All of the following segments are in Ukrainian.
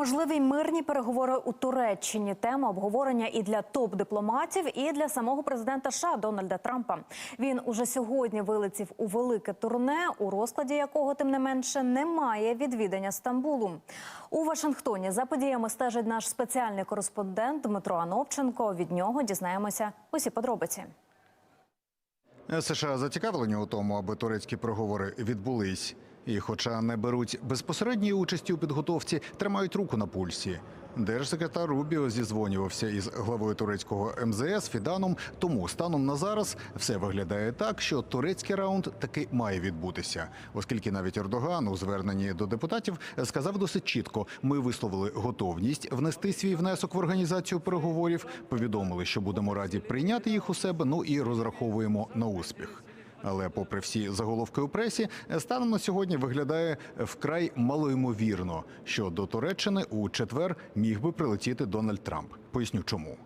Можливі мирні переговори у Туреччині. Тема обговорення і для топ-дипломатів, і для самого президента США Дональда Трампа. Він уже сьогодні вилетів у велике турне, у розкладі якого тим не менше немає відвідання Стамбулу. У Вашингтоні за подіями стежить наш спеціальний кореспондент Дмитро Ановченко. Від нього дізнаємося усі подробиці. США зацікавлені у тому, аби турецькі переговори відбулись. І, хоча не беруть безпосередньої участі у підготовці, тримають руку на пульсі. Держсекретар Рубіо зізвонювався із главою турецького МЗС Фіданом. Тому станом на зараз все виглядає так, що турецький раунд таки має відбутися, оскільки навіть Ердоган у зверненні до депутатів сказав досить чітко: ми висловили готовність внести свій внесок в організацію переговорів. Повідомили, що будемо раді прийняти їх у себе. Ну і розраховуємо на успіх. Але, попри всі заголовки у пресі, станом на сьогодні виглядає вкрай малоймовірно, що до Туреччини у четвер міг би прилетіти Дональд Трамп. Поясню, чому.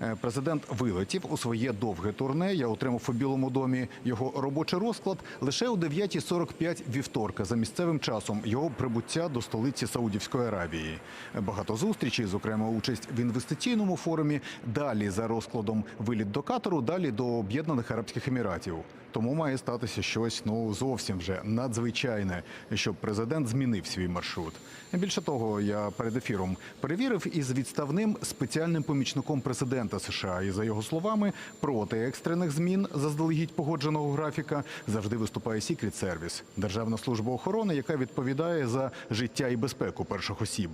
Е, Президент вилетів у своє довге турне. Я отримав у Білому домі його робочий розклад лише о 9.45 вівторка за місцевим часом його прибуття до столиці Саудівської Аравії. Багато зустрічей, зокрема участь в інвестиційному форумі. Далі за розкладом виліт до Катару, далі до Об'єднаних Арабських Еміратів. Тому має статися щось ну зовсім вже надзвичайне, щоб президент змінив свій маршрут. Більше того, я перед ефіром перевірив із відставним спеціальним помічником президента США. І за його словами, проти екстрених змін заздалегідь погодженого графіка завжди виступає Secret Service – Державна служба охорони, яка відповідає за життя і безпеку перших осіб.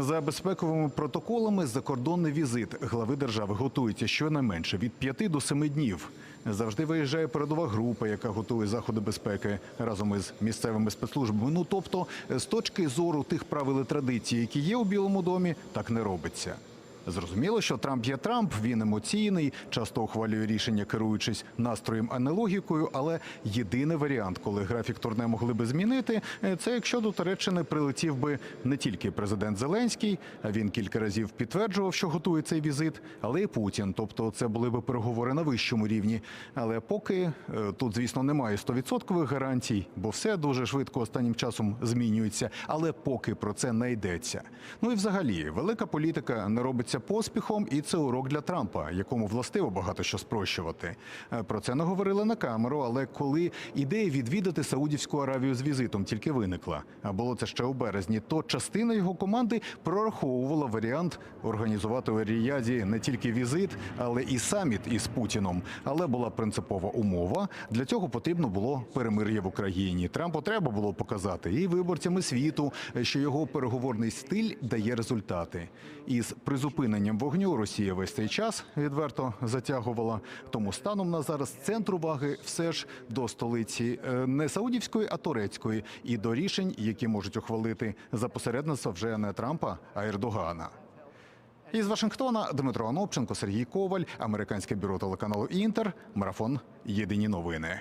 За безпековими протоколами закордонний візит глави держави готується щонайменше від 5 до 7 днів. Завжди виїжджає передова група, яка готує заходи безпеки разом із місцевими спецслужбами. Ну тобто, з точки зору тих правил і традицій, які є у Білому домі, так не робиться. Зрозуміло, що Трамп є Трамп, він емоційний, часто ухвалює рішення, керуючись настроєм, а не логікою. Але єдиний варіант, коли графік турне могли би змінити, е, це якщо до Туреччини прилетів би не тільки президент Зеленський, а він кілька разів підтверджував, що готує цей візит, але і Путін. Тобто, це були би переговори на вищому рівні. Але поки е, тут, звісно, немає 100% гарантій, бо все дуже швидко останнім часом змінюється. Але поки про це не йдеться. Ну і взагалі, велика політика не робиться поспіхом, і це урок для Трампа, якому властиво багато що спрощувати. Е, Про це не говорили на камеру, але коли ідея відвідати Саудівську Аравію з візитом тільки виникла, а було це ще у березні, то частина його команди прораховувала варіант організувати у Ріяді не тільки візит, але і саміт із Путіном. Але була принципова умова. Для цього потрібно було перемир'я в Україні. Трампу треба було показати і виборцями світу, що його переговорний стиль дає результати. Із призупиненням вогню Росія весь цей час відверто затягувала. Тому станом на зараз центр уваги все ж до столиці е, не саудівської, а турецької, і до рішень, які можуть ухвалити за посередництва вже не Трампа, а Ердогана. Із Вашингтона Дмитро Анопченко, Сергій Коваль, американське бюро телеканалу Інтер, марафон Єдині новини.